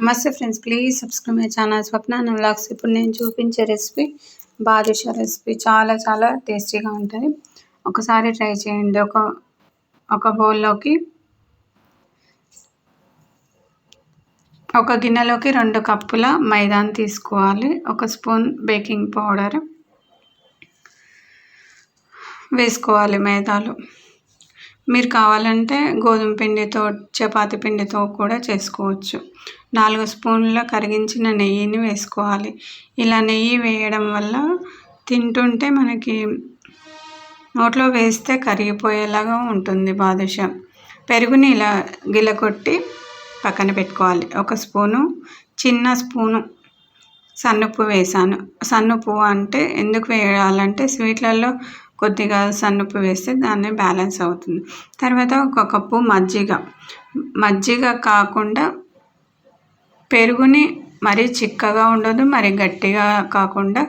నమస్తే friends please subscribe my channel. Swapna vlogs ఇప్పుడు నేను చూపించే రెసిపీ బాదుషా రెసిపీ. చాలా చాలా టేస్టీగా ఉంటుంది. ఒకసారి ట్రై చేయండి. ఒక ఒక బౌల్లోకి ఒక గిన్నెలోకి రెండు కప్పుల మైదాన్ తీసుకోవాలి. ఒక స్పూన్ బేకింగ్ పౌడర్ వేసుకోవాలి మైదాలు. మీరు కావాలంటే గోధుమ పిండితో చపాతి పిండితో కూడా చేసుకోవచ్చు. నాలుగు స్పూన్ల కరిగించిన నెయ్యిని వేసుకోవాలి. ఇలా నెయ్యి వేయడం వల్ల తింటుంటే మనకి నోట్లో వేస్తే కరిగిపోయేలాగా ఉంటుంది బాదుషా. పెరుగుని ఇలా గిలకొట్టి పక్కన పెట్టుకోవాలి. ఒక స్పూను చిన్న స్పూను సన్నుప్పు వేసాను సన్నుప్పు అంటే ఎందుకు వేయాలంటే స్వీట్లలో కొద్దిగా సన్నుప్పు వేస్తే దాన్ని బ్యాలెన్స్ అవుతుంది. తర్వాత ఒక కప్పు మజ్జిగ. మజ్జిగ కాకుండా పెరుగుని మరీ చిక్కగా ఉండదు మరి గట్టిగా కాకుండా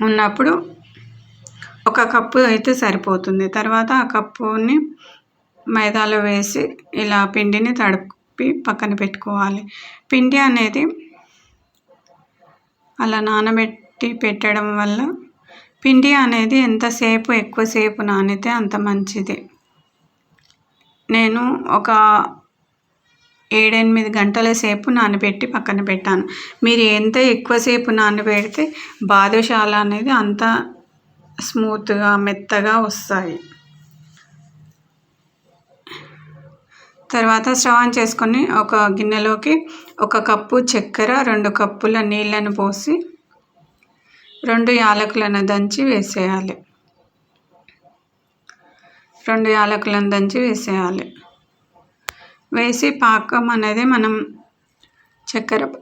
ఉన్నప్పుడు ఒక కప్పు అయితే సరిపోతుంది. తర్వాత ఆ కప్పుని మైదాలో వేసి ఇలా పిండిని తడిపి పక్కన పెట్టుకోవాలి. పిండి అనేది అలా నానబెట్టి పెట్టడం వల్ల పిండి అనేది ఎంతసేపు ఎక్కువసేపు నానితే అంత మంచిది. నేను ఒక ఏడెనిమిది గంటల సేపు నానబెట్టి పక్కన పెట్టాను. మీరు ఎంత ఎక్కువసేపు నానబెడితే బాదుషాల అనేది అంత స్మూత్గా మెత్తగా వస్తాయి. తర్వాత స్టవ్ ఆన్ చేసుకొని ఒక గిన్నెలోకి ఒక కప్పు చక్కెర రెండు కప్పుల నీళ్ళను పోసి రెండు యాలకులను దంచి వేసేయాలి. రెండు యాలకులను దంచి వేసేయాలి. వేసి పాకం అనేది మనం చక్కెర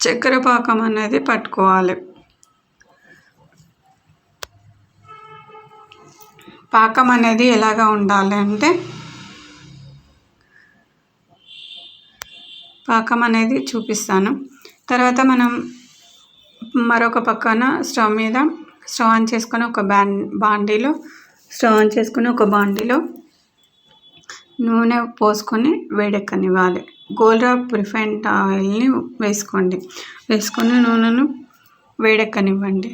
చక్కెర పాకం అనేది పట్టుకోవాలి. పాకం అనేది ఎలాగా ఉండాలి అంటే పాకం అనేది చూపిస్తాను. తర్వాత మనం మరొక పక్కన స్టవ్ మీద స్టవ్ ఆన్ చేసుకొని ఒక బ్యాన్ బాండీలో స్టవ్ ఆన్ చేసుకొని ఒక బాండీలో నూనె పోసుకొని వేడెక్కనివ్వాలి. గోల్డ్రాప్ రిఫైండ్ ఆయిల్ని వేసుకోండి. వేసుకొని నూనెను వేడెక్కనివ్వండి.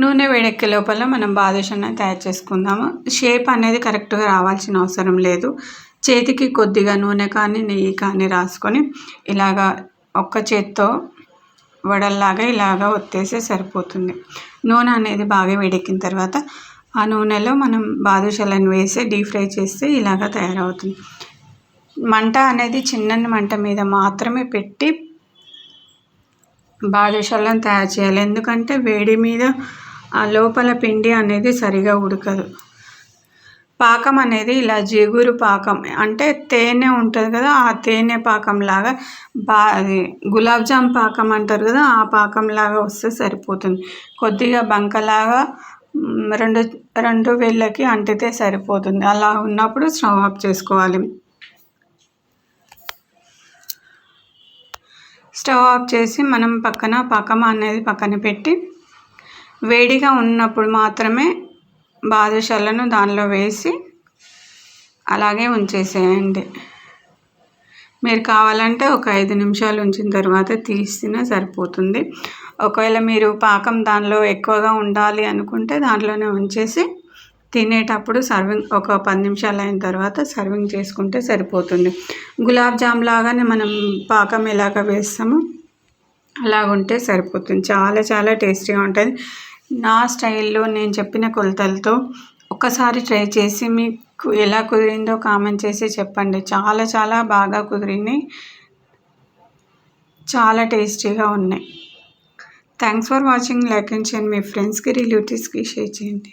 నూనె వేడెక్కే లోపల మనం బాదుషాన్ని తయారు చేసుకుందాము. షేప్ అనేది కరెక్ట్గా రావాల్సిన అవసరం లేదు. చేతికి కొద్దిగా నూనె కానీ నెయ్యి కానీ రాసుకొని ఇలాగా ఒక్క చేత్తో వడల్లాగా ఇలాగా ఒత్తేస్తే సరిపోతుంది. నూనె అనేది బాగా వేడెక్కిన తర్వాత ఆ నూనెలో మనం బాదుషాలను వేసి డీప్ ఫ్రై చేస్తే ఇలాగా తయారవుతుంది. మంట అనేది చిన్న మంట మీద మాత్రమే పెట్టి బాదుషాలను తయారు చేయాలి. ఎందుకంటే వేడి మీద ఆ లోపల పిండి అనేది సరిగా ఉడకదు. పాకం అనేది ఇలా జిగురు పాకం అంటే తేనె ఉంటుంది కదా ఆ తేనె పాకంలాగా బా అది గులాబ్ జామ్ పాకం అంటారు కదా ఆ పాకంలాగా వస్తే సరిపోతుంది. కొద్దిగా బంకలాగా రెండు రెండు వేళ్ళకి అంటితే సరిపోతుంది. అలా ఉన్నప్పుడు స్టవ్ ఆఫ్ చేసుకోవాలి. స్టవ్ ఆఫ్ చేసి మనం పక్కన పాకం అనేది పక్కన పెట్టి వేడిగా ఉన్నప్పుడు మాత్రమే బాదుషాలను దానిలో వేసి అలాగే ఉంచేసేయండి. మీరు కావాలంటే ఒక ఐదు నిమిషాలు ఉంచిన తర్వాత తీసినా సరిపోతుంది. ఒకవేళ మీరు పాకం దానిలో ఎక్కువగా ఉండాలి అనుకుంటే దాంట్లోనే ఉంచేసి తినేటప్పుడు సర్వింగ్ ఒక పది నిమిషాలు అయిన తర్వాత సర్వింగ్ చేసుకుంటే సరిపోతుంది. గులాబ్ జామ్ లాగానే మనం పాకం ఎలాగ వేస్తామో అలాగుంటే సరిపోతుంది. చాలా చాలా టేస్టీగా ఉంటుంది. నా స్టైల్లో నేను చెప్పిన కొలతలతో ఒక్కసారి ట్రై చేసి మీకు ఎలా కుదిరిందో కామెంట్ చేసి చెప్పండి. చాలా చాలా బాగా కుదిరినాయి. చాలా టేస్టీగా ఉన్నాయి. Thanks for watching. Like and చేయండి మీ ఫ్రెండ్స్కి రిలేటివ్స్కి షేర్ చేయండి.